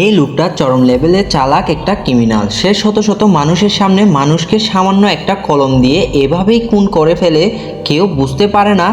এই লোকটা চরম লেভেলে চালাক একটা ক্রিমিনাল সে শত শত মানুষের সামনে মানুষকে সামান্য একটা কলম দিয়ে এভাবেই খুন করে ফেলে, কেউ বুঝতে পারে না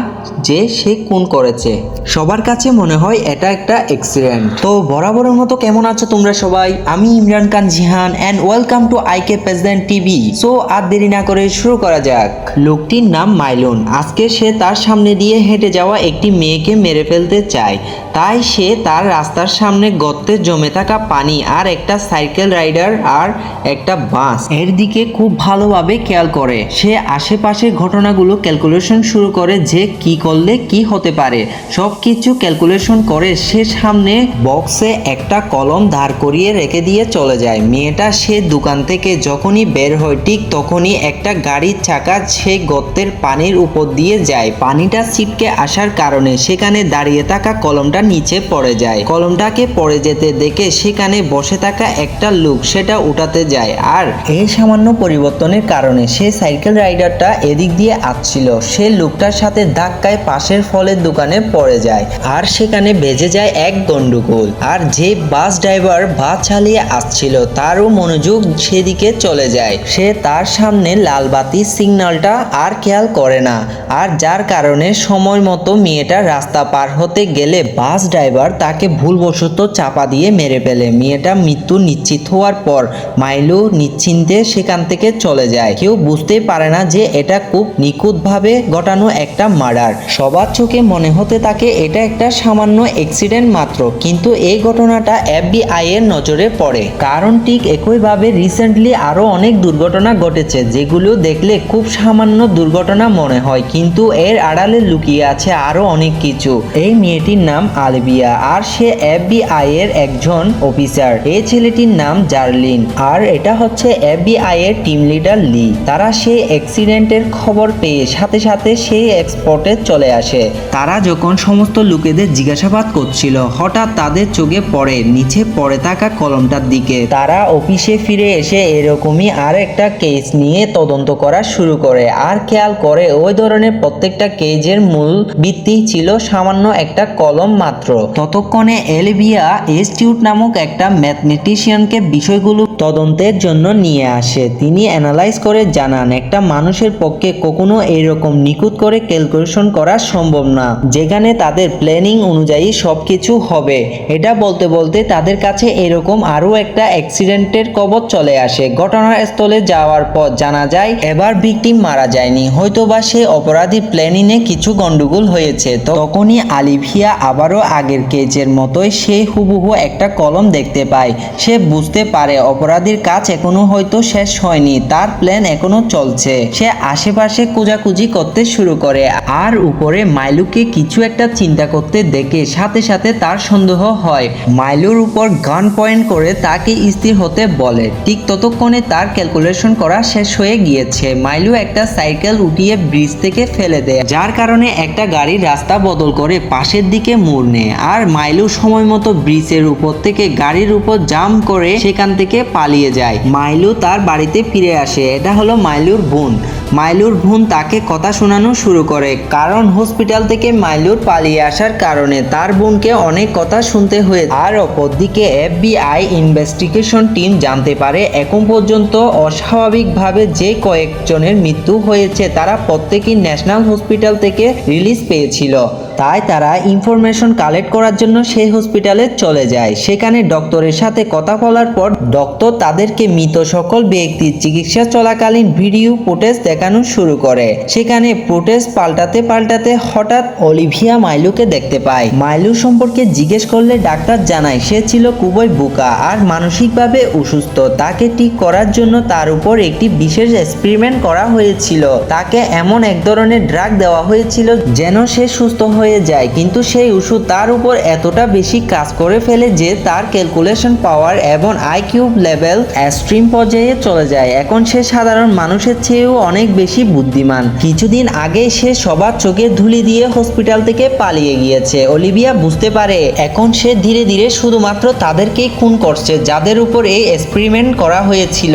যে সে খুন করেছে। সবার কাছে মনে হয় এটা একটা অ্যাক্সিডেন্ট তো বরাবরের মতো কেমন আছো তোমরা সবাই? আমি Imran Khan Jihan and welcome to IK president TV so আর দেরি না করে শুরু করা যাক। লোকটির নাম মাইলুন। আজকে সে তার সামনে দিয়ে হেঁটে যাওয়া একটি মেয়েকে মেরে ফেলতে চায়। তাই সে তার রাস্তার সামনে গর্তে জমে থাকা পানি আর একটা সাইকেল রাইডার আর একটা বাস। এর দিকে খুব ভালোভাবে খেয়াল করে। সে আশেপাশের ঘটনাগুলো ক্যালকুলেশন শুরু করে যে কি করলে কি হতে পারে। সব কিছু ক্যালকুলেশন করে সে সামনে বক্সে একটা কলম দাঁড় করিয়ে রেখে দিয়ে চলে যায়। মেয়েটা সে দোকান থেকে যখনই বের হয় ঠিক তখনই একটা গাড়ির চাকা সে গর্তের পানির উপর দিয়ে যায়। পানিটা ছিটকে আসার কারণে সেখানে দাঁড়িয়ে থাকা কলমটা নিচে পড়ে যায়। কলমটাকে পড়ে যেতে দেখে সেখানে বসে থাকা একটা লোক সেটা উঠাতে যায় আর এই সামান্য পরিবর্তনের কারণে সে সাইকেল রাইডারটা এদিক দিয়ে আসছিল। সে লোকটার সাথে ধাক্কায় পাশের ফলের দোকানে পড়ে যায় আর সেখানে বেজে যায় এক গন্ডগোল। আর যে বাস ড্রাইভার বাস চালিয়ে আসছিল, তারও মনোযোগ সেদিকে চলে যায়। সে তার সামনে লাল বাতি সিগন্যালটা আর খেয়াল করে না। আর যার কারণে সময় মতো মেয়েটা রাস্তা পার হতে গেলে বাস ড্রাইভার তাকে ভুলবশত চাপা দিয়ে মেরে ফেলে। মেয়েটা মৃত্যু নিশ্চিত হওয়ার পর মাইলু নিশ্চিন্তে সেখান থেকে চলে যায়। কেউ বুঝতেই পারে না যে এটা খুব নিখুঁতভাবে ঘটানো একটা মার্ডার। সবার চোখে মনে হতে থাকে এটা একটা সামান্য অ্যাক্সিডেন্ট মাত্র, কিন্তু এই ঘটনাটা এফবিআই এর নজরে পড়ে। কারণ ঠিক একইভাবে রিসেন্টলি আরও অনেক দুর্ঘটনা ঘটেছে, যেগুলো দেখলে খুব সামান্য দুর্ঘটনা মনে হয়, কিন্তু এর আড়ালে লুকিয়ে আছে আরও অনেক কিছু। এই মেয়েটির নাম আলবিয়া, আর সে এফবিআই এর একজন অফিসার। এই ছেলেটির নাম জার্লিন, আর এটা হচ্ছে এফবিআই এর টিম লিডার লি। তারা সেই অ্যাক্সিডেন্টের খবর পেয়ে সাথে সাথে সেই এক্সপোর্টে চলে আসে। তারা যখন সমস্ত লোকেদের জিজ্ঞাসাবাদ করছিল, হঠাৎ তাদের চোখে পড়ে, নিচে পড়ে থাকা কলমটার দিকে। তারা অফিসে ফিরে এসে এরকমই আর একটা কেস নিয়ে তদন্ত করা শুরু করে। আর খেয়াল করে, ওই ধরনের প্রত্যেকটা কেজের মূল ভিত্তি ছিল সামান্য একটা কলম মাত্র। ততক্ষণে এলভিয়া এসটিউট নামক একটা ম্যাথমেটিশিয়ানকে বিষয়গুলো তদন্তের জন্য নিয়ে আসে। তিনি অ্যানালাইজ করে জানান, একটা মানুষের পক্ষে কখনো এরকম নিখুঁত করে ক্যালকুলেশন করা সম্ভব না, যেখানে তাদের প্ল্যানিং অনুযায়ী সবকিছু হবে। এটা বলতে বলতে তাদের কাছে এরকম আরও একটা অ্যাক্সিডেন্টের কবর চলে আসে। ঘটনাস্থলে যাওয়ার পর জানা যায়, এবার ভিকটিম মারা যায়নি। হয়তোবা সে অপরাধীর প্ল্যানিংয়ে কিছু গন্ডগোল হয়েছে। তখনই আলিভিয়া আবারও আগের কেজের মতোই সে হুবহু একটা কলম দেখতে পায়। সে বুঝতে পারে, অপরাধীর কাজ এখনও হয়তো শেষ হয়নি, তার প্ল্যান এখনও চলছে। সে আশেপাশে খোঁজাখুঁজি করতে শুরু করে, আর উপরে মাইলুকে কিছু একটা চিন্তা করতে দেখে সাথে সাথে তার সন্দেহ হয়। মাইলুর উপর গান পয়েন্ট করে তাকে স্থির হতে বলে, ঠিক ততক্ষণে তার ক্যালকুলেশন করা শেষ হয়ে গিয়েছে। মাইলু একটা সাইকেল উঠিয়ে ব্রিজ থেকে ফেলে দেয়, যার কারণে একটা গাড়ির রাস্তা বদল করে পাশের দিকে মোড় নেয়, আর মাইলু সময় মতো ব্রিজের উপর থেকে গাড়ির উপর জাম করে সেখান থেকে পালিয়ে যায়। মাইলু তার বাড়িতে ফিরে আসে। এটা হলো মাইলুর বোন। মাইলুর বোন তাকে কথা শোনানো শুরু করে। কারণ হসপিটাল থেকে মাইলুর পালিয়ে আসার কারণে তার বোনকে অনেক কথা শুনতে হয়ে আর অপরদিকে এফবিআই ইনভেস্টিগেশন টিম জানতে পারে, এখন পর্যন্ত অস্বাভাবিকভাবে যে কয়েকজনের মৃত্যু হয়েছে তারা প্রত্যেকেই ন্যাশনাল হসপিটাল থেকে রিলিজ পেয়েছিল। তাই তারা ইনফরমেশন কালেক্ট করার জন্য সেই হসপিটালে চলে যায়। সেখানে ডক্টরের সাথে কথা বলার পর ডক্টর তাদেরকে মৃত সকল ব্যক্তির চিকিৎসা চলাকালীন ভিডিও ফুটেজ দেখানো শুরু করে। সেখানে ফুটেজ পাল্টাতে পাল্টাতে হঠাৎ অলিভিয়া মাইলুকে দেখতে পায়। মাইলু সম্পর্কে জিজ্ঞেস করলে ডাক্তার জানায়, সে ছিল খুবই বোকা আর মানসিকভাবে অসুস্থ। তাকে ঠিক করার জন্য তার উপর একটি বিশেষ এক্সপেরিমেন্ট করা হয়েছিল। তাকে এমন এক ধরনের ড্রাগ দেওয়া হয়েছিল যেন সে সুস্থ হয়ে যায়, কিন্তু সেই ওষুধ তার উপর এতটা বেশি কাজ করে ফেলে যে তার ক্যালকুলেশন পাওয়ার এবং আইকিউ লেভেল এক্সট্রিম পর্যায়ে চলে যায়। এখন সে সাধারণ মানুষের চেয়েও অনেক বেশি বুদ্ধিমান। কিছুদিন আগে সে সবার চোখে ধুলি দিয়ে হসপিটাল থেকে পালিয়ে গিয়েছে। অলিভিয়া বুঝতে পারে, এখন সে ধীরে ধীরে শুধুমাত্র তাদেরকেই খুন করছে, যাদের উপর এই এক্সপেরিমেন্ট করা হয়েছিল,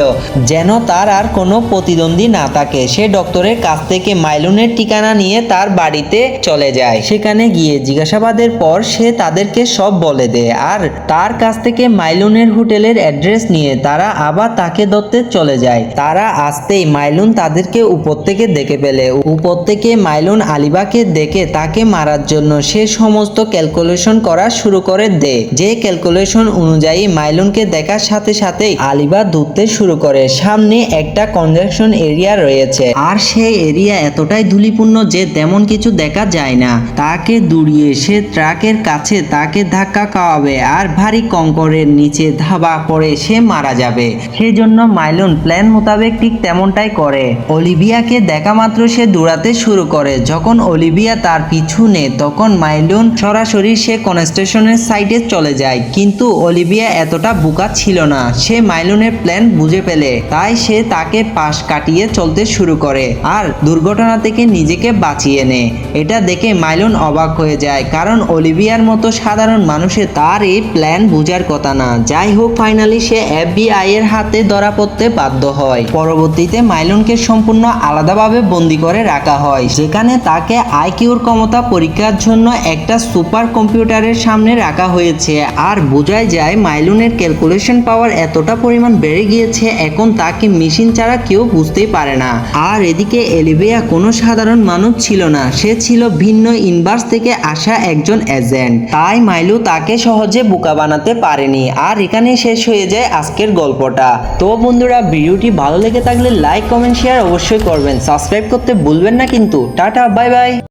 যেন তার আর কোনো প্রতিদ্বন্দ্বী না থাকে। সে ডক্টরের কাছ থেকে মাইলুনের ঠিকানা নিয়ে তার বাড়িতে চলে যায়। সেখানে গিয়ে জিজ্ঞাসাবাদের পর সে তাদেরকে সব বলে দেয় আর তার কাছ থেকে মাইলুনের হোটেলের অ্যাড্রেস নিয়ে তারা আবার তাকে ধরতে চলে যায়। তারা আসতেই মাইলুন তাদেরকে উপর থেকে দেখে ফেলে। উপর থেকে মাইলুন আলিবাকে দেখে তাকে মারার জন্য সে সমস্ত ক্যালকুলেশন করা শুরু করে দেয় যে ক্যালকুলেশন অনুযায়ী মাইলুনকে দেখার সাথে সাথেই আলিবা ধরতে শুরু করে। সামনে একটা কনজাকশন এরিয়া রয়েছে। আর সেই এরিয়া এতটাই ধুলিপূর্ণ যে তেমন কিছু দেখা যায় না। তাকে দূরিয়ে সে ট্রাকের কাছে তাকে ধাক্কা খাওয়াবে আর ভারী কঙ্করের নিচে ধাবা পড়ে সে মারা যাবে। সেজন্য মাইলন প্ল্যান মোতাবেক ঠিক তেমনটাই করে। অলিভিয়াকে দেখা মাত্র সে দৌড়াতে শুরু করে। যখন অলিভিয়া তার পিছু নেয়, তখন মাইলন সরাসরি সে কনস্টেশনের সাইডে চলে যায়। কিন্তু অলিভিয়া এতটা বোকা ছিল না। সে মাইলনের প্ল্যান বুঝে পেলে তাই সে তাকে পাশ কাটিয়ে চলতে শুরু করে আর দুর্ঘটনা থেকে নিজেকে বাঁচিয়ে নেয়। এটা দেখে মাইলুন অবাক হয়ে যায়, কারণ অলিভিয়ার মতো সাধারণ মানুষের তার এই প্ল্যান বোঝার কথা না। যাই হোক ফাইনালি সে এফবিআই এর হাতে ধরা পড়তে বাধ্য হয়। পরবর্তীতে মাইলুনকে সম্পূর্ণ আলাদাভাবে বন্দি করে রাখা হয়, যেখানে তাকে আইকিউর ক্ষমতা পরীক্ষার জন্য একটা সুপার কম্পিউটারের সামনে রাখা হয়েছে। আর বোঝাই যায়, মাইলুনের ক্যালকুলেশন পাওয়ার এতটা পরিমাণ বেড়ে গিয়েছে, এখন তাকে মেশিন ছাড়া কেউ বুঝতেই পারে না। আর এদিকে এলিভিয়া কোনো সাধারণ মানুষ ছিল না, সে ছিল ভিন্ন ইনভার্স থেকে আসা একজন এজেন্ট তাই মাইলু তাকে সহজে বোকা বানাতে পারেনি। আর এখানে শেষ হয়ে যায় আজকের গল্পটা। তো বন্ধুরা, ভিডিওটি ভালো লেগে থাকলে লাইক কমেন্ট শেয়ার অবশ্যই করবেন। সাবস্ক্রাইব করতে ভুলবেন না কিন্তু। Tata bye bye